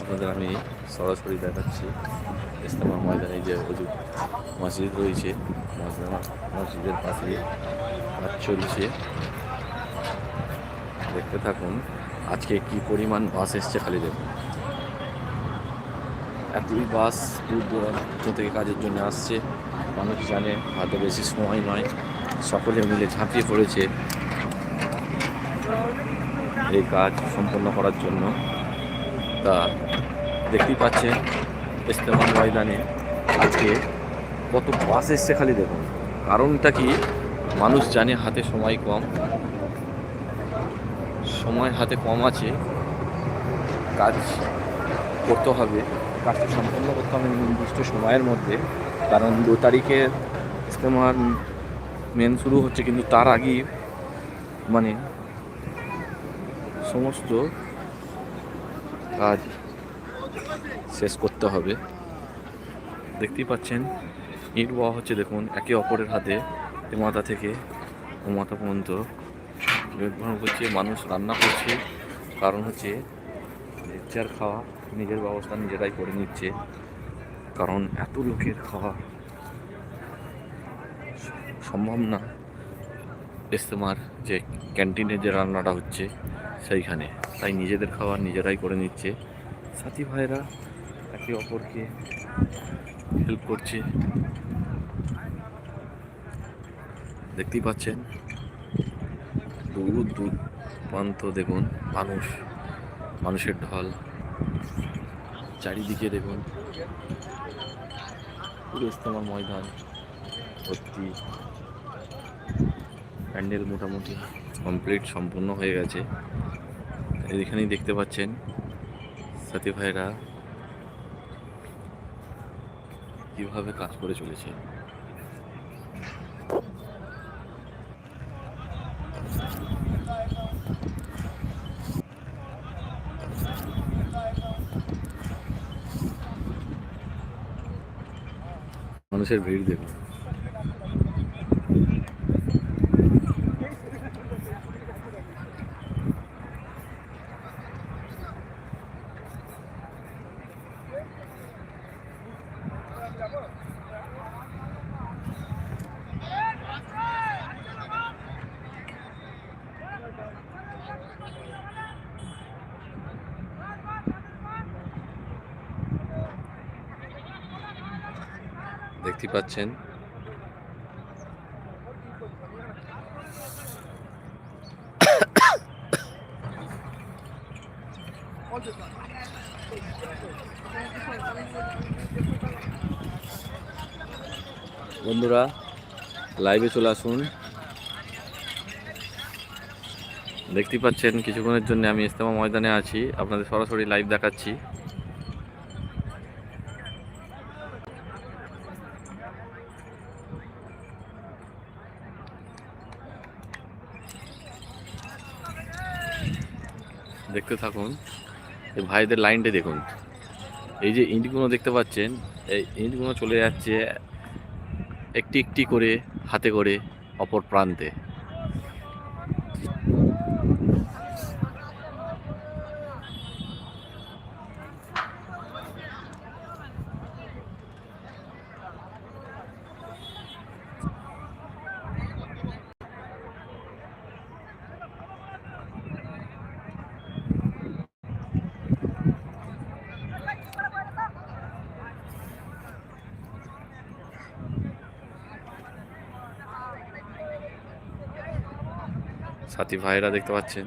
আপনাদের আমি সরাসরি দেখাচ্ছি ইস্তেমা ময়দানে যে অজু মসজিদ রয়েছে মসজিদের পাশে কাজ চলছে। দেখতে থাকুন, আজকে কি পরিমাণ বাস এসছে খালি দেখুন। এতই বাস দূর দূরান্ত থেকে কাজের জন্য আসছে। মানুষ জানে, হাতে বেশি সময় নয়। সকলে মিলে ঝাঁপিয়ে পড়েছে এই কাজ সম্পন্ন করার জন্য। তা দেখতেই পাচ্ছেন, ইস্তেমাল ময়দানে আজকে কত বাস এসছে খালি দেখুন। কারণটা কি? মানুষ জানে হাতে সময় কম। সময় হাতে কম আছে। কাজ করতে হবে। কাজটা সম্পন্ন করতে হবে নির্দিষ্ট সময়ের মধ্যে, কারণ দু তারিখে ইস্তেমার মেন শুরু হচ্ছে কিন্তু তার আগেই মানে সমস্ত কাজ শেষ করতে হবে। দেখতেই পাচ্ছেন, ইট বওয়া হচ্ছে দেখুন একে অপরের হাতে, এ থেকে ও পর্যন্ত। নির্ভর করছে মানুষ রান্না করছে, কারণ হচ্ছে লেকচার খাওয়া নিজের ব্যবস্থা নিজেরাই করে নিচ্ছে। কারণ এত লোকের খাওয়া সম্ভব না ইস্তেমার যে ক্যান্টিনে যে রান্নাটা হচ্ছে সেইখানে। তাই নিজেদের খাবার নিজেরাই করে নিচ্ছে। সাথী ভাইরা একে অপরকে হেল্প করছে। দেখতেই পাচ্ছেন? দূর দূর প্রান্ত দেখুন মানুষ। মানুষের ঢল। চারিদিকে দেখুন। পুরো ইস্তেমার ময়দান। ভর্তি। প্যান্ডেল মোটামুটি কমপ্লিট সম্পূর্ণ হয়ে গেছে। এখানেই দেখতে পাচ্ছেন সাথী ভাইরা কীভাবে কাজ করে চলেছে। মানুষের ভিড় দেখুন। দেখতে পাচ্ছেন। বন্ধুরা লাইভে চলে আসুন। দেখতে পাচ্ছেন, কিছুক্ষণের জন্য আমি ইস্তেমা ময়দানে আছি। আপনাদের সরাসরি লাইভ দেখাচ্ছি। দেখতে থাকুন। এই ভাইদের লাইনটা দেখুন। এই যে ইঁটগুলো দেখতে পাচ্ছেন, এই ইঁটগুলো চলে যাচ্ছে একটি একটি করে, হাতে করে অপর প্রান্তে। সাথী ভাইরা দেখতে পাচ্ছেন।